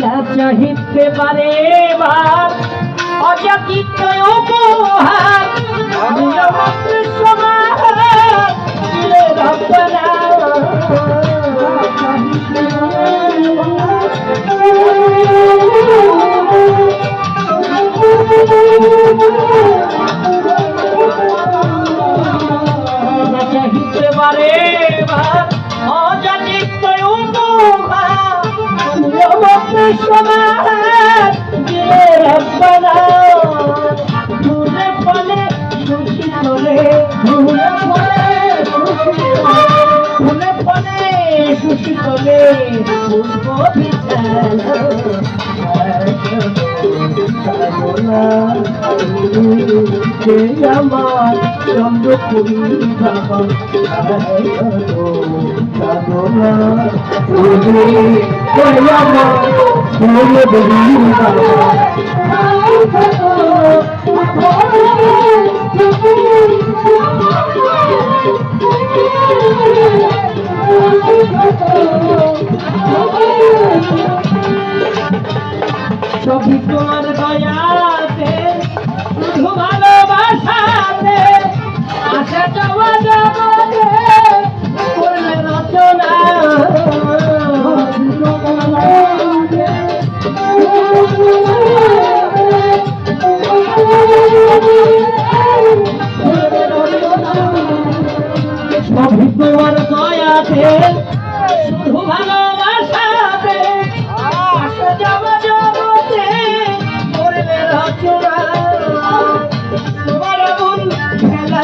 না চাহিতে পারে বার অযাচিত উপহার সমাজ বলে উঠবো বিছানা সে আমার চন্দ্রপুরী বাবা সাধনা আমার চন্দ্রপুরী বাবা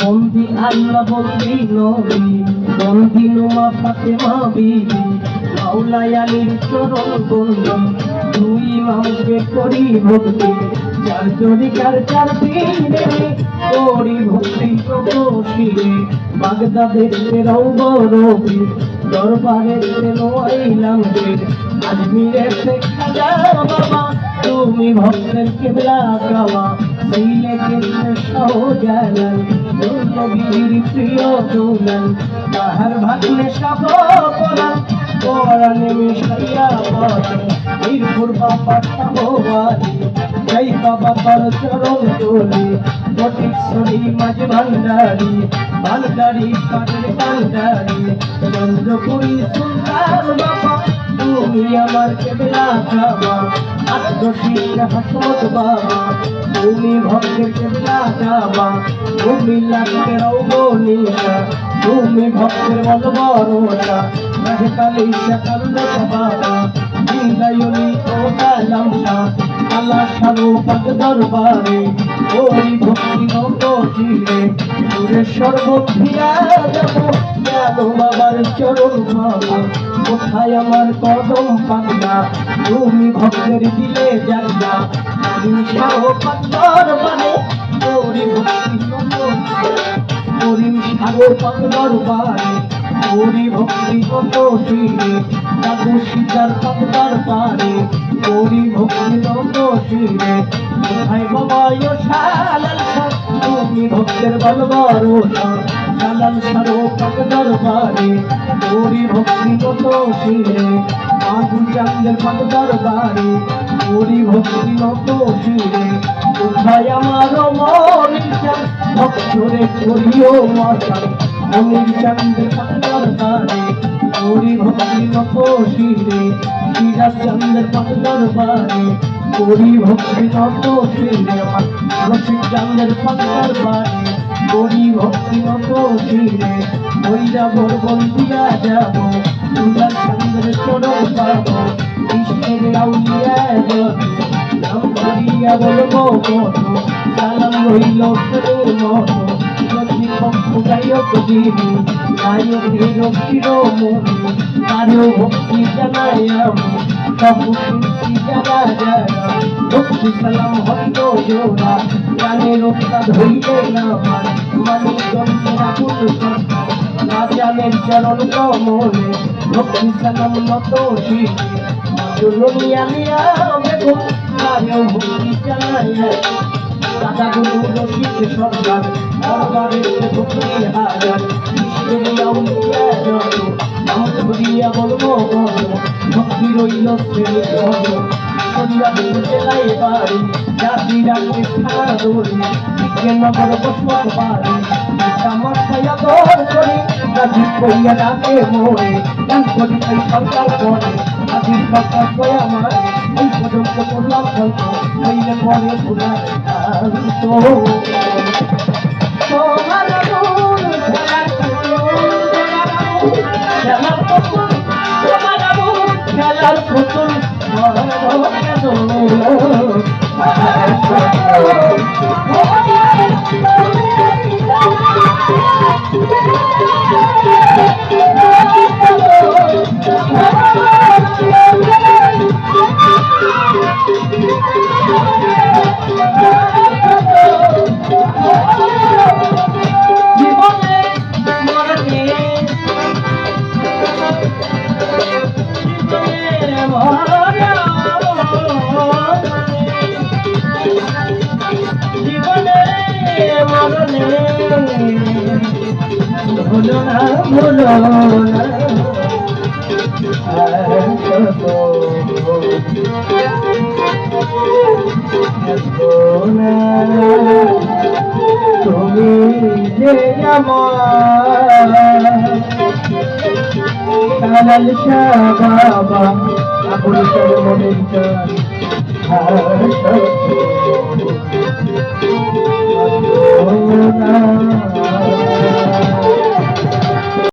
বন্দি আল্লাহ বন্দি নবী, বন্দি নোমা ফাতে মাবি মাওলায়ানির চরণ বন্দি দুই মামকে করি ভক্তি চার জরিকার চার দিনে করি ভক্তি প্রকোশিরে বাগদাদের ফেরাও বরবি দরবারের ফেরো আইলাম বীর আজমিরের খাজা বাবা, তুমি ভক্তের কেবলা গাওয়া দিলে কেবলে সহজালাল নবীর প্রিয় দুলাল তাহার ভাগ্নে সব পরাণ পরাণে মিশাইয়া পরাণ মিরপুর বাবা সাববাদী জয় বাবা তার চরণ তোলে ফটিকছড়ি মাঝ ভান্ডারি ভান্ডারি পাটের ভান্ডারি চন্দ্রপুরী সুলতান বাবা, তুমি আমার কেবলা খাবা আত্মশীল হাসমত বাবা, তুমি ভক্তের কেবলা খাবা তুমি লাগতে রৌবনিকা তুমি ভক্তের বল বড়টা রহকালি সকাল বাবা জিন্দায়নি ও কালাম শাহ আল্লাহ সারো পাক দরবারে, ওই ভক্তি নন্দীরে পুরে সর্বধিয়া যাব, গেল বাবার চরণ বাবা কোথায় আমার কদম পান্না তুমি ভক্তের দিলে জানা তুমি সারো পাক দরবারে, ওই ভক্তি নন্দীরে করিম দরবারে ওরি ভক্তি কত শিরে দাদু সীতার পাতার পারে। ওরি ভক্তি কত শিরে কোথায় বাবা ও শালাল শাহ তুমি ভক্তের বলবার শালাল সারো পাক দরবারে ওরি ভক্তি কত শিরে আবু চান্দের পাক দরবারে ওরি ভক্তি কত কোথায় আমার মন ভক্তরে করিও মাতাল অমির চন্দ্র পাতার বারে ওরি ভক্তি নপশিরে সিরাজ চন্দ্র পাতার বারে ওরি ভক্তি নপশিরে রসিক চন্দ্র পাতার বারে ওরি ভক্তি ওইরা বরবন্দিয়া যাব চন্দ্র আউলিয়া যাব বলব কত সালাম রইল প্রতিপক্ষ গায়ক দিদি গায়কের শিরোমণি তারও ভক্তি জানাই আমি সব কীর্তি জানা যায় ভক্তি সালাম হইল জোড়া গানের ওস্তাদ হইলে না আমার মানে জন্মের সরকার রাজানের চরণ কমলে ভক্তি সালাম মত শিখে জননী আলিয়া বেগম তারও ভক্তি জানাই দাদা গুরু রশিদ সরকার দরবারে ভক্তি হাজার আউলিয়া যত নাম ধরিয়া বলব বলো ভক্তি রইল ধর করিয়া জেলায় বাড়ি জাতি রাখে খানা দৌড়ি বিজ্ঞানগর বসবাস বাড়ি ছায়া দর করি গাছি কইয়া ডাকে মোড়ে গান করি সরকার করে গাছি সরকার কয়ে আমার এই পর্যন্ত করলাম গল্প হইলে পরে তোমার মন খেলার পুতুল তোমার মন খেলার পুতুল জীবনে ভুলো না ভুলো না। তুমি যে আমার বাবা আবুল সর না।